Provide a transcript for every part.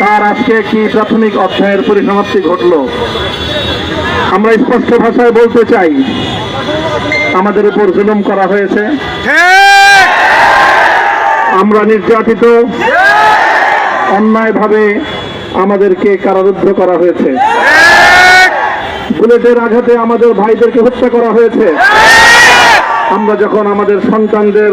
তার আজকে কি প্রাথমিক অধ্যায়ের পরিসমাপ্তি ঘটল? আমরা স্পষ্ট ভাষায় বলতে চাই, আমাদের উপর জুলুম করা হয়েছে। আমরা নির্যাতিত। অন্যায়ভাবে আমাদেরকে কারারুদ্ধ করা হয়েছে। বুলেটের আঘাতে আমাদের ভাইদেরকে হত্যা করা হয়েছে। আমরা যখন আমাদের সন্তানদের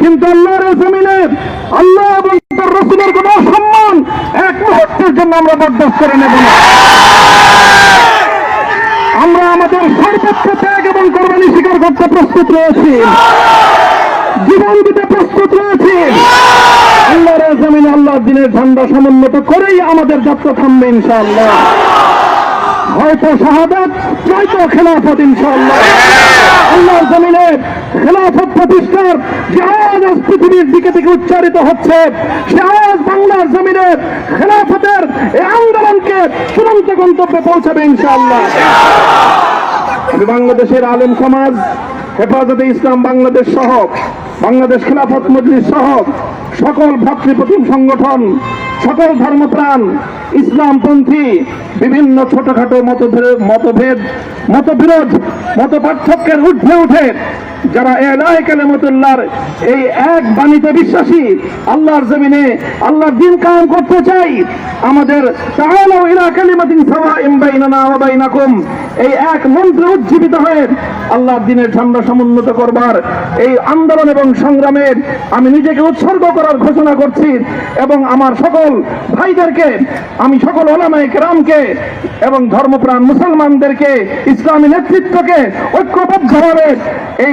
কিন্তু আল্লাহর জমিনে আল্লাহ এবং তার রসুলের কোন সম্মান এক মুহূর্তের জন্য আমরা বরদাস্ত করে নেব না। আমরা আমাদের সর্বোচ্চ ত্যাগ এবং কোরবানি স্বীকার করতে প্রস্তুত রয়েছি। জীবন দিতে প্রস্তুত রয়েছি। আল্লাহর জমিনে আল্লাহ দিনের ঝান্ডা সমুন্নত করেই আমাদের যাত্রা থামবে ইনশাআল্লাহ। হয়তো শাহাদাত নয়তো খেলাফত ইনশাল্লাহ আল্লাহর জমিনে খেলাফত প্রতিষ্ঠার যে আওয়াজ আজ পৃথিবীর দিকে থেকে উচ্চারিত হচ্ছে, সে আওয়াজ বাংলার জমিনে খেলাফতের এই আন্দোলনকে চূড়ান্ত গন্তব্যে পৌঁছাবে ইনশাল্লাহ বাংলাদেশের আলেম সমাজ হেফাজতে ইসলাম বাংলাদেশ সহ, বাংলাদেশ খেলাফত মজলিস সহ সকল ভাতৃপ্রতিম সংগঠন, সকল ধর্মপ্রাণ, ইসলামপন্থী, বিভিন্ন ছোটখাটো মতভেদ মতভেদ, মতবিরোধ মত পার্থক্যের ঊর্ধ্বে উঠে যারা এলাই কালেমতুল্লাহর এই এক বাণীতে বিশ্বাসী, আল্লাহর জমিনে আল্লাহর দিন কায়েম করতে চাই, আমাদের তাআলাউ ইলা কালিমাতিন সাওয়াইন বাইনানা ওয়া বাইনাকুম। এই এক মন্ত্রে উজ্জীবিত হয়ে আল্লাহর দিনের ঝান্ডা সমুন্নত করবার এই আন্দোলন এবং সংগ্রামে আমি নিজেকে উৎসর্গ করার ঘোষণা করছি এবং আমার সকল ভাইদেরকে, আমি সকল ওলামায়ে কেরামকে এবং ধর্মপ্রাণ মুসলমানদেরকে, ইসলামী নেতৃত্বকে ঐক্যবদ্ধভাবে এই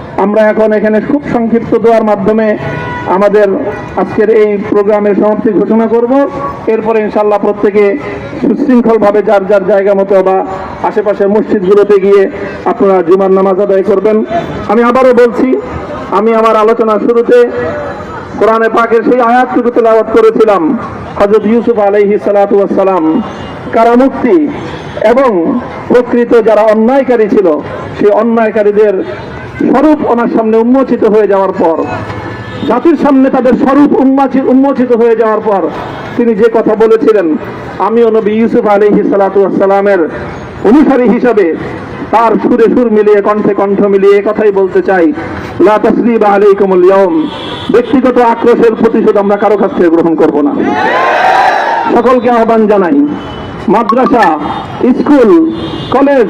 আমরা এখন এখানে খুব সংক্ষিপ্ত দেওয়ার মাধ্যমে আমাদের আজকের এই প্রোগ্রামের সমাপ্তি ঘোষণা করব। এরপরে ইনশাল্লাহ প্রত্যেকে সুশৃঙ্খলভাবে যার যার জায়গা মতো বা আশেপাশের মসজিদগুলোতে গিয়ে আপনারা জুমার নামাজ আদায় করবেন। আমি আবারও বলছি, আমি আমার আলোচনার শুরুতে কোরআনে পাকের সেই আয়াতটুকু তেলাওয়াত করেছিলাম হজরত ইউসুফ আলাইহি সালাতু সালাম কারামুক্তি এবং প্রকৃত যারা অন্যায়কারী ছিল, সেই অন্যায়কারীদের স্বরূপ ওনার সামনে উন্মোচিত হয়ে যাওয়ার পর, জাতির সামনে তাদের স্বরূপ উন্মোচিত হয়ে যাওয়ার পর তিনি যে কথা বলেছিলেন, আমিও নবী ইউসুফ আলাইহি সালাতু সালামের অনুসারী হিসাবে তার সুরে সুর মিলিয়ে, কণ্ঠে কণ্ঠ মিলিয়ে কথাই বলতে চাই। লা তাসরিবা আলাইকুমুল ইয়াউম। ব্যক্তিগত আক্রোশের প্রতিশোধ আমরা কারও কাছ থেকে গ্রহণ করব না। সকলকে আহ্বান জানাই, মাদ্রাসা, স্কুল, কলেজ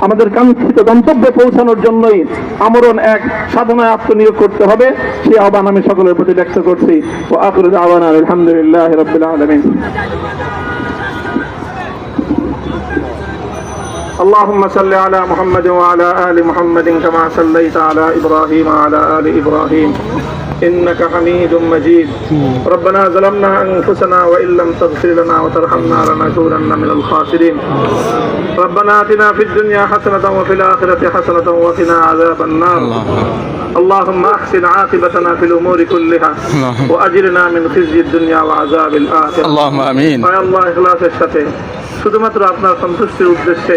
আমাদের কাঙ্ক্ষিত গন্তব্যে পৌঁছানোর জন্যই আমরণ এক সাধনায় আত্মনিয়োগ করতে হবে সেই আহ্বান আমি সকলের প্রতি ব্যক্ত করছি ও আকুর আহ্বান আলহামদুলিল্লাহ রবিল আলমিন اللهم صل على محمد وعلى آل محمد كما صليت على إبراهيم وعلى آل إبراهيم إنك حميد مجيد ربنا ظلمنا أنفسنا وإن لم تغفر لنا وترحمنا لنكونن من الخاسرين ربنا آتنا في الدنيا حسنة وفي الآخرة حسنة وقنا عذاب النار اللهم أحسن عاقبتنا في الأمور كلها وأجرنا من خزي الدنيا وعذاب الآخرة اللهم امين আয় আল্লাহ ইখলাসের সাথে শুধুমাত্র আপনার সন্তুষ্টির উদ্দেশ্যে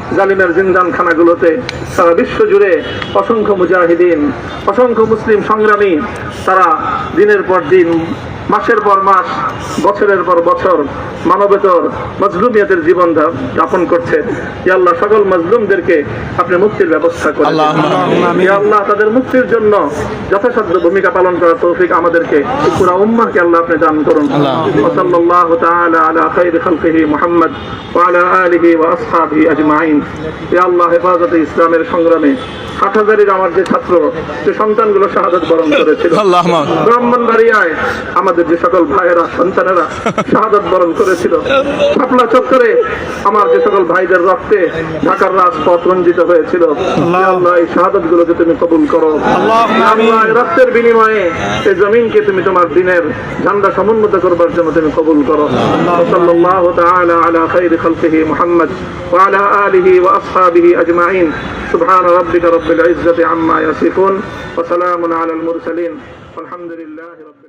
জালিমের জিন্দান খানাগুলোতে সারা বিশ্ব জুড়ে অসংখ্য মুজাহিদিন, অসংখ্য মুসলিম সংগ্রামী, তারা দিনের পর দিন মাসের পর মাস বছরের পর বছর মানবেতর মজলুমিয়াতের জীবন যা- যাপন করছে হে আল্লাহ সকল মজলুমদেরকে আপনি মুক্তির ব্যবস্থা করে দিন। আল্লাহুম্মা হে আল্লাহ তাদের মুক্তির জন্য যথাসাধ্য ভূমিকা পালন করার তৌফিক আমাদেরকে পুরা উম্মাহকে আল্লাহ আপনি দান করুন আল্লাহ। وصلى الله تعالى على خير خلقه محمد وعلى آله وأصحابه أجمعين يا الله হেফাজতে ইসলামের সংগ্রামে ষাট হাজারের আমার যে ছাত্র যে সন্তানগুলো শাহাদত বরণ করেছিল اللهم ব্রাহ্মণবাড়িয়ায় আমাদের যে সকল ভাইয়েরা সন্তানেরা শাহাদত বরণ করেছিল শাপলা চত্বরে আমার যে সকল ভাইদের রক্তে ঢাকার রাজপথ রঞ্জিত হয়েছিল হে আল্লাহ এই শাহাদত গুলোকে তুমি কবুল করো হে আল্লাহ এই রক্তের বিনিময়ে এই জমিনকে তুমি তোমার দিনের ঝান্ডা সমুন্নত করবার জন্য তুমি কবুল করো সাল্লাল্লাহু তাআলা আলা খাইরি খালকিহি মুহাম্মদ ওয়া আলা আলিহি ওয়া আসহাবিহি আজমাইন সুবহান রাব্বিকা রাব্বিল ইজ্জাতি আম্মা ইয়াসিফুন ওয়া সালামুন আলাল মুরসালিন والحمد لله رب